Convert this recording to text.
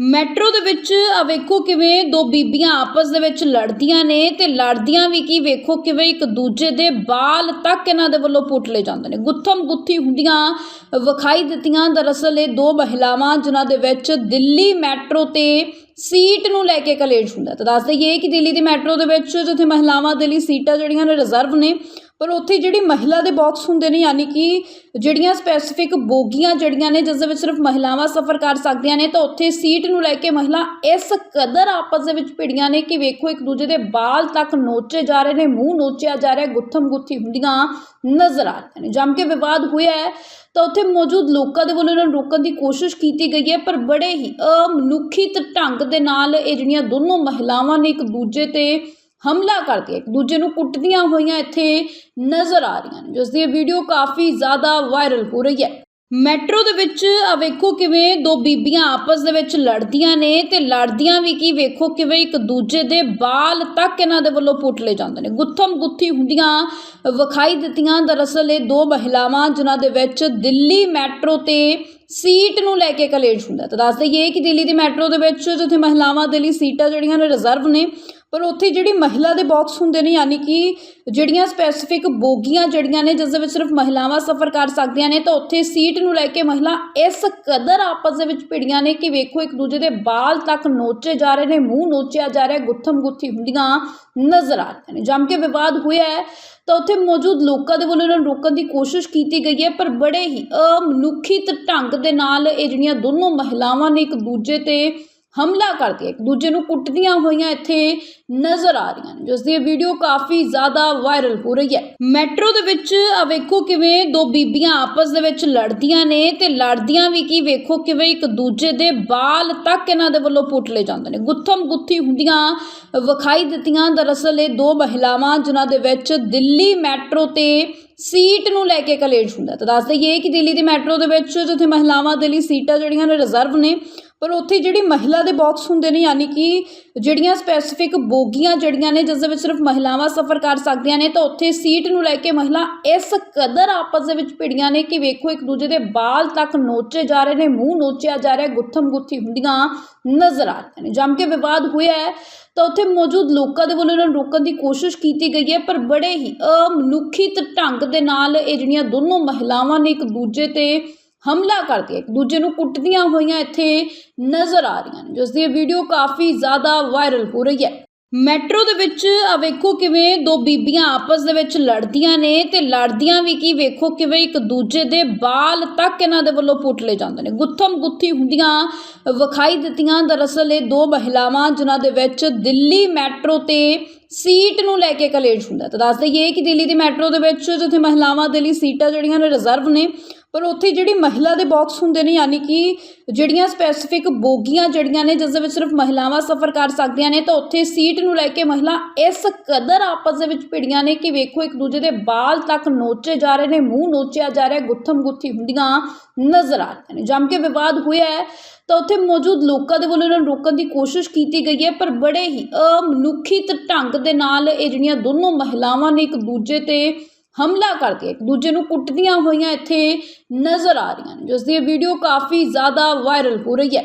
Metro ਦੇ ਵਿੱਚ ਆ ਵੇਖੋ ਕਿਵੇਂ ਦੋ ਬੀਬੀਆਂ ਆਪਸ ਦੇ ਵਿੱਚ ਲੜਦੀਆਂ ਨੇ ਤੇ ਲੜਦੀਆਂ ਵੀ ਕੀ ਵੇਖੋ ਕਿਵੇਂ ਇੱਕ ਦੂਜੇ ਦੇ ਬਾਲ ਤੱਕ ਇਹਨਾਂ ਦੇ ਵੱਲੋਂ ਪੁੱਟ ਲਏ ਜਾਂਦੇ ਨੇ। ਗੁੱਥਮ ਗੁੱਥੀ ਹੁੰਦੀਆਂ ਵਿਖਾਈ ਦਿੱਤੀਆਂ। ਦਰਅਸਲ ਇਹ ਦੋ ਮਹਿਲਾਵਾਂ ਜਿਨ੍ਹਾਂ ਦੇ ਵਿੱਚ ਦਿੱਲੀ ਮੈਟਰੋ ਤੇ ਸੀਟ ਨੂੰ ਲੈ ਕੇ ਕਲੇਸ਼ ਹੁੰਦਾ ਤਾਂ ਦੱਸ ਦਈਏ ਕਿ ਦਿੱਲੀ ਦੀ ਮੈਟਰੋ ਦੇ ਵਿੱਚ ਜਿੱਥੇ ਮਹਿਲਾਵਾਂ ਦੇ ਲਈ ਸੀਟਾਂ ਜਿਹੜੀਆਂ ਨੇ ਰਿਜ਼ਰਵ ਨੇ ਪਰ ਉੱਥੇ ਜਿਹੜੀ ਮਹਿਲਾ ਦੇ ਬਾਕਸ ਹੁੰਦੇ ਨੇ, ਯਾਨੀ ਕਿ ਜਿਹੜੀਆਂ ਸਪੈਸੀਫਿਕ ਬੋਗੀਆਂ ਜਿਹੜੀਆਂ ਨੇ, ਜਿਸ ਦੇ ਵਿੱਚ ਸਿਰਫ ਮਹਿਲਾਵਾਂ ਸਫ਼ਰ ਕਰ ਸਕਦੀਆਂ ਨੇ, ਤਾਂ ਉੱਥੇ ਸੀਟ ਨੂੰ ਲੈ ਕੇ ਮਹਿਲਾ ਇਸ ਕਦਰ ਆਪਸ ਦੇ ਵਿੱਚ ਭਿੜੀਆਂ ਨੇ ਕਿ ਵੇਖੋ ਇੱਕ ਦੂਜੇ ਦੇ ਬਾਲ ਤੱਕ ਨੋਚੇ ਜਾ ਰਹੇ ਨੇ, ਮੂੰਹ ਨੋਚਿਆ ਜਾ ਰਿਹਾ, ਗੁੱਥਮ ਗੁੱਥੀ ਹੁੰਦੀਆਂ ਨਜ਼ਰ ਆ ਰਹੀਆਂ ਨੇ। ਜੰਮ ਕੇ ਵਿਵਾਦ ਹੋਇਆ ਹੈ, ਤਾਂ ਉੱਥੇ ਮੌਜੂਦ ਲੋਕਾਂ ਦੇ ਵੱਲੋਂ ਇਹਨਾਂ ਨੂੰ ਰੋਕਣ ਦੀ ਕੋਸ਼ਿਸ਼ ਕੀਤੀ ਗਈ ਹੈ, ਪਰ ਬੜੇ ਹੀ ਅਮਨੁੱਖੀ ਢੰਗ ਦੇ ਨਾਲ ਇਹ ਜਿਹੜੀਆਂ ਦੋਨੋਂ ਮਹਿਲਾਵਾਂ ਨੇ ਇੱਕ ਦੂਜੇ ਤੇ ਹਮਲਾ ਕਰਕੇ ਇੱਕ ਦੂਜੇ ਨੂੰ ਕੁੱਟਦੀਆਂ ਹੋਈਆਂ ਇੱਥੇ ਨਜ਼ਰ ਆ ਰਹੀਆਂ ਨੇ, ਜਿਸ ਦੀ ਇਹ ਵੀਡੀਓ ਕਾਫੀ ਜ਼ਿਆਦਾ ਵਾਇਰਲ ਹੋ ਰਹੀ ਹੈ। ਮੈਟਰੋ ਦੇ ਵਿੱਚ ਆ ਵੇਖੋ ਕਿਵੇਂ ਦੋ ਬੀਬੀਆਂ ਆਪਸ ਦੇ ਵਿੱਚ ਲੜਦੀਆਂ ਨੇ ਤੇ ਲੜਦੀਆਂ ਵੀ ਕੀ ਵੇਖੋ ਕਿਵੇਂ ਇੱਕ ਦੂਜੇ ਦੇ ਬਾਲ ਤੱਕ ਇਹਨਾਂ ਦੇ ਵੱਲੋਂ ਪੁੱਟਲੇ ਜਾਂਦੇ ਨੇ। ਗੁੱਥਮ ਗੁੱਥੀ ਹੁੰਦੀਆਂ ਵਿਖਾਈ ਦਿੱਤੀਆਂ। ਦਰਅਸਲ ਇਹ ਦੋ ਮਹਿਲਾਵਾਂ, ਜਿਨ੍ਹਾਂ ਦੇ ਵਿੱਚ ਦਿੱਲੀ ਮੈਟਰੋ ਤੇ ਸੀਟ ਨੂੰ ਲੈ ਕੇ ਕਲੇਸ਼ ਹੁੰਦਾ ਤਾਂ ਦੱਸ ਦਈਏ ਕਿ ਦਿੱਲੀ ਦੀ ਮੈਟਰੋ ਦੇ ਵਿੱਚ, ਜਿੱਥੇ ਮਹਿਲਾਵਾਂ ਦੇ ਲਈ ਸੀਟਾਂ ਜਿਹੜੀਆਂ ਨੇ, ਰਿਜ਼ਰਵ ਨੇ ਪਰ ਉੱਥੇ ਜਿਹੜੀ ਮਹਿਲਾ ਦੇ ਬਾਕਸ ਹੁੰਦੇ ਨੇ, ਯਾਨੀ ਕਿ ਜਿਹੜੀਆਂ ਸਪੈਸੀਫਿਕ ਬੋਗੀਆਂ ਜਿਹੜੀਆਂ ਨੇ, ਜਿਸ ਦੇ ਵਿੱਚ ਸਿਰਫ ਮਹਿਲਾਵਾਂ ਸਫ਼ਰ ਕਰ ਸਕਦੀਆਂ ਨੇ, ਤਾਂ ਉੱਥੇ ਸੀਟ ਨੂੰ ਲੈ ਕੇ ਮਹਿਲਾ ਇਸ ਕਦਰ ਆਪਸ ਦੇ ਵਿੱਚ ਭਿੜੀਆਂ ਨੇ ਕਿ ਵੇਖੋ ਇੱਕ ਦੂਜੇ ਦੇ ਬਾਲ ਤੱਕ ਨੋਚੇ ਜਾ ਰਹੇ ਨੇ, ਮੂੰਹ ਨੋਚਿਆ ਜਾ ਰਿਹਾ, ਗੁੱਥਮ ਗੁੱਥੀ ਹੁੰਦੀਆਂ ਨਜ਼ਰ ਆ ਰਹੀਆਂ ਨੇ। ਜੰਮ ਕੇ ਵਿਵਾਦ ਹੋਇਆ ਹੈ, ਤਾਂ ਉੱਥੇ ਮੌਜੂਦ ਲੋਕਾਂ ਦੇ ਵੱਲੋਂ ਇਹਨਾਂ ਨੂੰ ਰੋਕਣ ਦੀ ਕੋਸ਼ਿਸ਼ ਕੀਤੀ ਗਈ ਹੈ, ਪਰ ਬੜੇ ਹੀ ਅਮਨੁੱਖੀ ਢੰਗ ਦੇ ਨਾਲ ਇਹ ਜਿਹੜੀਆਂ ਦੋਨੋਂ ਮਹਿਲਾਵਾਂ ਨੇ ਇੱਕ ਦੂਜੇ ਤੇ ਹਮਲਾ ਕਰਦੀ ਹੈ ਇੱਕ ਦੂਜੇ ਨੂੰ ਕੁੱਟਦੀਆਂ ਹੋਈਆਂ ਇੱਥੇ ਨਜ਼ਰ ਆ ਰਹੀਆਂ ਨੇ ਜਿਸ ਦੀ ਇਹ ਵੀਡੀਓ ਕਾਫੀ ਜ਼ਿਆਦਾ ਵਾਇਰਲ ਹੋ ਰਹੀ ਹੈ। ਮੈਟਰੋ ਦੇ ਵਿੱਚ ਆ ਵੇਖੋ ਕਿਵੇਂ ਦੋ ਬੀਬੀਆਂ ਆਪਸ ਦੇ ਵਿੱਚ ਲੜਦੀਆਂ ਨੇ ਤੇ ਲੜਦੀਆਂ ਵੀ ਕੀ ਵੇਖੋ ਕਿਵੇਂ ਇੱਕ ਦੂਜੇ ਦੇ ਬਾਲ ਤੱਕ ਇਹਨਾਂ ਦੇ ਵੱਲੋਂ ਪੁੱਟਲੇ ਜਾਂਦੇ ਨੇ। ਗੁੱਥਮ ਗੁੱਥੀ ਹੁੰਦੀਆਂ ਵਿਖਾਈ ਦਿੱਤੀਆਂ। ਦਰਅਸਲ ਇਹ ਦੋ ਮਹਿਲਾਵਾਂ ਜਿਨ੍ਹਾਂ ਦੇ ਵਿੱਚ ਦਿੱਲੀ ਮੈਟਰੋ ਤੇ ਸੀਟ ਨੂੰ ਲੈ ਕੇ ਕਲੇਸ਼ ਹੁੰਦਾ ਤਾਂ ਦੱਸ ਦਈਏ ਕਿ ਦਿੱਲੀ ਦੀ ਮੈਟਰੋ ਦੇ ਵਿੱਚ ਜਿੱਥੇ ਮਹਿਲਾਵਾਂ ਦੇ ਲਈ ਸੀਟਾਂ ਜਿਹੜੀਆਂ ਨੇ, ਰਿਜ਼ਰਵ ਨੇ ਪਰ ਉੱਥੇ ਜਿਹੜੀ ਮਹਿਲਾ ਦੇ ਬਾਕਸ ਹੁੰਦੇ ਨੇ, ਯਾਨੀ ਕਿ ਜਿਹੜੀਆਂ ਸਪੈਸੀਫਿਕ ਬੋਗੀਆਂ ਜਿਹੜੀਆਂ ਨੇ, ਜਿਸ ਦੇ ਵਿੱਚ ਸਿਰਫ ਮਹਿਲਾਵਾਂ ਸਫ਼ਰ ਕਰ ਸਕਦੀਆਂ ਨੇ, ਤਾਂ ਉੱਥੇ ਸੀਟ ਨੂੰ ਲੈ ਕੇ ਮਹਿਲਾ ਇਸ ਕਦਰ ਆਪਸ ਦੇ ਵਿੱਚ ਭਿੜੀਆਂ ਨੇ ਕਿ ਵੇਖੋ ਇੱਕ ਦੂਜੇ ਦੇ ਬਾਲ ਤੱਕ ਨੋਚੇ ਜਾ ਰਹੇ ਨੇ, ਮੂੰਹ ਨੋਚਿਆ ਜਾ ਰਿਹਾ, ਗੁੱਥਮ ਗੁੱਥੀ ਹੁੰਦੀਆਂ ਨਜ਼ਰ ਆ ਰਹੀਆਂ ਨੇ। ਜੰਮ ਕੇ ਵਿਵਾਦ ਹੋਇਆ ਹੈ, ਤਾਂ ਉੱਥੇ ਮੌਜੂਦ ਲੋਕਾਂ ਦੇ ਵੱਲੋਂ ਇਹਨਾਂ ਨੂੰ ਰੋਕਣ ਦੀ ਕੋਸ਼ਿਸ਼ ਕੀਤੀ ਗਈ ਹੈ, ਪਰ ਬੜੇ ਹੀ ਅਮਨੁੱਖੀ ਢੰਗ ਦੇ ਨਾਲ ਇਹ ਜਿਹੜੀਆਂ ਦੋਨੋਂ ਮਹਿਲਾਵਾਂ ਨੇ ਇੱਕ ਦੂਜੇ ਤੇ ਹਮਲਾ ਕਰਕੇ ਇੱਕ ਦੂਜੇ ਨੂੰ ਕੁੱਟਦੀਆਂ ਹੋਈਆਂ ਇੱਥੇ ਨਜ਼ਰ ਆ ਰਹੀਆਂ ਨੇ, ਜਿਸ ਦੀ ਵੀਡੀਓ ਕਾਫੀ ਜ਼ਿਆਦਾ ਵਾਇਰਲ ਹੋ ਰਹੀ ਹੈ। ਮੈਟਰੋ ਦੇ ਵਿੱਚ ਆ ਵੇਖੋ ਕਿਵੇਂ ਦੋ ਬੀਬੀਆਂ ਆਪਸ ਦੇ ਵਿੱਚ ਲੜਦੀਆਂ ਨੇ ਤੇ ਲੜਦੀਆਂ ਵੀ ਕੀ ਵੇਖੋ ਕਿਵੇਂ ਇੱਕ ਦੂਜੇ ਦੇ ਬਾਲ ਤੱਕ ਇਹਨਾਂ ਦੇ ਵੱਲੋਂ ਪੁੱਟਲੇ ਜਾਂਦੇ ਨੇ। ਗੁੱਥਮ ਗੁੱਥੀ ਹੁੰਦੀਆਂ ਵਿਖਾਈ ਦਿੱਤੀਆਂ। ਦਰਅਸਲ ਇਹ ਦੋ ਮਹਿਲਾਵਾਂ ਜਿਨ੍ਹਾਂ ਦੇ ਵਿੱਚ ਦਿੱਲੀ ਮੈਟਰੋ ਤੇ ਸੀਟ ਨੂੰ ਲੈ ਕੇ ਕਲੇਸ਼ ਹੁੰਦਾ ਤਾਂ ਦੱਸ ਦਈਏ ਕਿ ਦਿੱਲੀ ਦੀ ਮੈਟਰੋ ਦੇ ਵਿੱਚ ਜਿੱਥੇ ਮਹਿਲਾਵਾਂ ਦੇ ਲਈ ਸੀਟਾਂ ਜਿਹੜੀਆਂ ਨੇ ਰਿਜ਼ਰਵ ਨੇ ਪਰ ਉੱਥੇ ਜਿਹੜੀ ਮਹਿਲਾ ਦੇ ਬਾਕਸ ਹੁੰਦੇ ਨੇ, ਯਾਨੀ ਕਿ ਜਿਹੜੀਆਂ ਸਪੈਸੀਫਿਕ ਬੋਗੀਆਂ ਜਿਹੜੀਆਂ ਨੇ ਜਿਸ ਦੇ ਵਿੱਚ ਸਿਰਫ ਮਹਿਲਾਵਾਂ ਸਫ਼ਰ ਕਰ ਸਕਦੀਆਂ ਨੇ, ਤਾਂ ਉੱਥੇ ਸੀਟ ਨੂੰ ਲੈ ਕੇ ਮਹਿਲਾ ਇਸ ਕਦਰ ਆਪਸ ਦੇ ਵਿੱਚ ਭਿੜੀਆਂ ਨੇ ਕਿ ਵੇਖੋ ਇੱਕ ਦੂਜੇ ਦੇ ਬਾਲ ਤੱਕ ਨੋਚੇ ਜਾ ਰਹੇ ਨੇ, ਮੂੰਹ ਨੋਚਿਆ ਜਾ ਰਿਹਾ, ਗੁੱਥਮ ਗੁੱਥੀ ਹੁੰਦੀਆਂ ਨਜ਼ਰ ਆ ਰਹੀਆਂ ਨੇ। ਜੰਮ ਕੇ ਵਿਵਾਦ ਹੋਇਆ ਹੈ, ਤਾਂ ਉੱਥੇ ਮੌਜੂਦ ਲੋਕਾਂ ਦੇ ਵੱਲੋਂ ਇਹਨਾਂ ਨੂੰ ਰੋਕਣ ਦੀ ਕੋਸ਼ਿਸ਼ ਕੀਤੀ ਗਈ ਹੈ, ਪਰ ਬੜੇ ਹੀ ਅਮਨੁੱਖੀ ਢੰਗ ਦੇ ਨਾਲ ਇਹ ਜਿਹੜੀਆਂ ਦੋਨੋਂ ਮਹਿਲਾਵਾਂ ਨੇ ਇੱਕ ਦੂਜੇ ਤੇ ਹਮਲਾ ਕਰਕੇ ਇੱਕ ਦੂਜੇ ਨੂੰ ਕੁੱਟਦੀਆਂ ਹੋਈਆਂ ਇੱਥੇ ਨਜ਼ਰ ਆ ਰਹੀਆਂ ਨੇ, ਜਿਸ ਦੀ ਇਹ ਵੀਡੀਓ ਕਾਫੀ ਜ਼ਿਆਦਾ ਵਾਇਰਲ ਹੋ ਰਹੀ ਹੈ।